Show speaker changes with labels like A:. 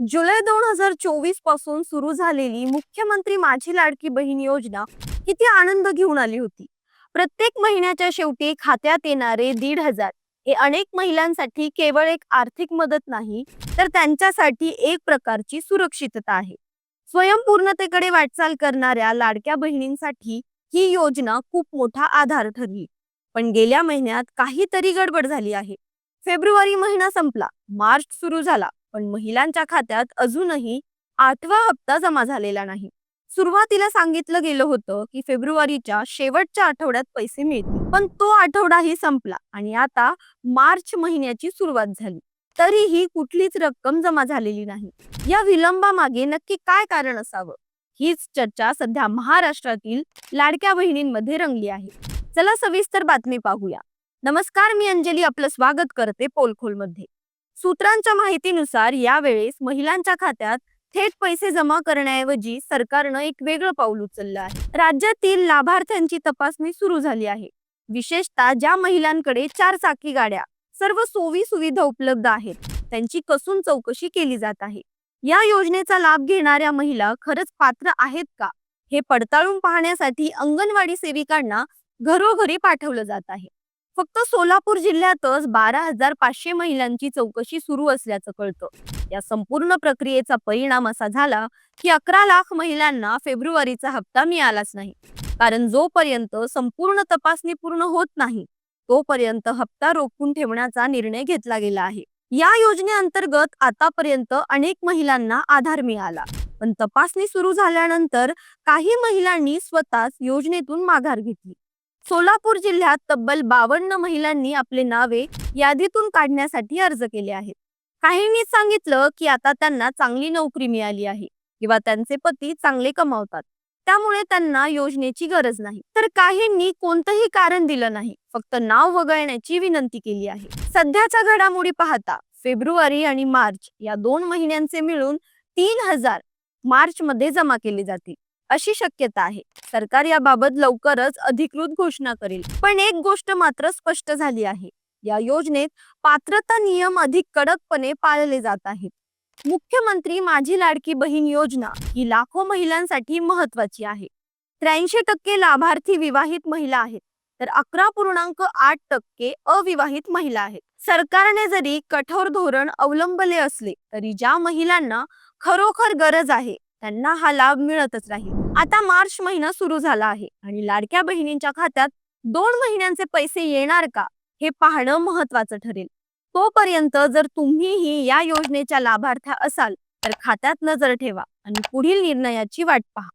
A: जुलै दोन हजार चोवीसपासून सुरू झालेली मुख्यमंत्री माझी लाडकी बहीण योजना किती आनंद घेऊन आली होती. प्रत्येक महिन्याच्या शेवटी खात्यात येणारे दीड हजार हे अनेक महिलांसाठी केवळ एक आर्थिक मदत नाही तर त्यांच्यासाठी एक प्रकारची सुरक्षितता आहे. स्वयंपूर्णतेकडे वाटचाल करणाऱ्या लाडक्या बहिणींसाठी ही योजना खूप मोठा आधार ठरली. पण गेल्या महिन्यात काहीतरी गडबड झाली आहे. फेब्रुवारी महिना संपला. मार्च सुरू झाला पण महिलांच्या खात्यात अजूनही आठवा हप्ता जमा झालेला नाही. सुरुवातीला सांगितलं गेलं होतं की फेब्रुवारीच्या शेवटच्या आठवड्यात पैसे मिळतील पण तो आठवडाही संपला आणि आता मार्च महिन्याची सुरुवात झाली. तरीही कुठलीच रक्कम जमा झालेली नाही. या विलंबामागे नक्की काय कारण असावं? हीच चर्चा सध्या महाराष्ट्रातील लाडक्या बहिणींमध्ये रंगली आहे. चला सविस्तर बातमी पाहूया. नमस्कार मी अंजली आपलं स्वागत करते पोलखोलमध्ये. सूत्रांच्या माहितीनुसार यावेळेस महिलांच्या खात्यात थेट पैसे जमा करण्याऐवजी सरकारनं एक वेगळं पाऊल उचललं आहे. राज्यातील लाभार्थ्यांची तपासणी सुरू झाली आहे. विशेषतः ज्या महिलांकडे चार चाकी गाड्या सर्व सोयी सुविधा उपलब्ध आहेत त्यांची कसून चौकशी केली जात आहे. या योजनेचा लाभ घेणाऱ्या महिला खरंच पात्र आहेत का? हे पडताळून पाहण्यासाठी अंगणवाडी सेविकांना घरोघरी पाठवलं जात आहे. फक्त सोलापूर जिल्ह्यातच बारा हजार पाचशे महिलांची चौकशी सुरू असल्याचं कळतं. या संपूर्ण प्रक्रियेचा परिणाम असा झाला की अकरा लाख महिलांना फेब्रुवारीचा हप्ता मिळालाच नाही. कारण जोपर्यंत संपूर्ण तपासणी पूर्ण होत नाही तोपर्यंत हप्ता रोखून ठेवण्याचा निर्णय घेतला गेला आहे. या योजनेअंतर्गत आतापर्यंत अनेक महिलांना आधार मिळाला. पण तपासणी सुरू झाल्यानंतर काही महिलांनी स्वतःच योजनेतून माघार घेतली. सोलापूर जिल्ह्यात तब्बल बावन्न महिलांनी आपले नावे यादीतून काढण्यासाठी अर्ज केले आहेत. काहींनी सांगितलं की आता त्यांना चांगली नोकरी मिळाली आहे किंवा त्यांचे पती चांगले कमावतात. त्यामुळे त्यांना योजनेची गरज नाही. तर काहींनी कोणतंही कारण दिलं नाही. फक्त नाव वगळण्याची विनंती केली आहे. सध्याच्या घडामोडी पाहता फेब्रुवारी आणि मार्च या दोन महिन्यांचे मिळून तीन हजार मार्च मध्ये जमा केले जातील. अशी शक्यता आहे. सरकार याबाबत लवकरच अधिकृत घोषणा करेल. पण एक गोष्ट मात्र स्पष्ट झाली आहे. या योजनेत पात्रता नियम अधिक कडकपणे पाळले जात आहेत. मुख्यमंत्री माझी लाडकी बहीण योजना ही लाखो महिलांसाठी महत्वाची आहे. त्र्याऐंशी टक्के लाभार्थी विवाहित महिला आहेत. तर अकरा पूर्णांक आठ टक्के अविवाहित महिला आहेत. सरकारने जरी कठोर धोरण अवलंबले असले तरी ज्या महिलांना खरोखर गरज आहे त्यांना हा लाभ मिळतच राहील. आता मार्च महिना सुरू झाला आहे. आणि लाडक्या बहिणींच्या खात्यात दोन महिन्यांचे पैसे येणार का हे पाहणं महत्वाचं ठरेल. तोपर्यंत जर तुम्हीही या योजनेच्या लाभार्थ्या असाल तर खात्यात नजर ठेवा आणि पुढील निर्णयाची वाट पहा.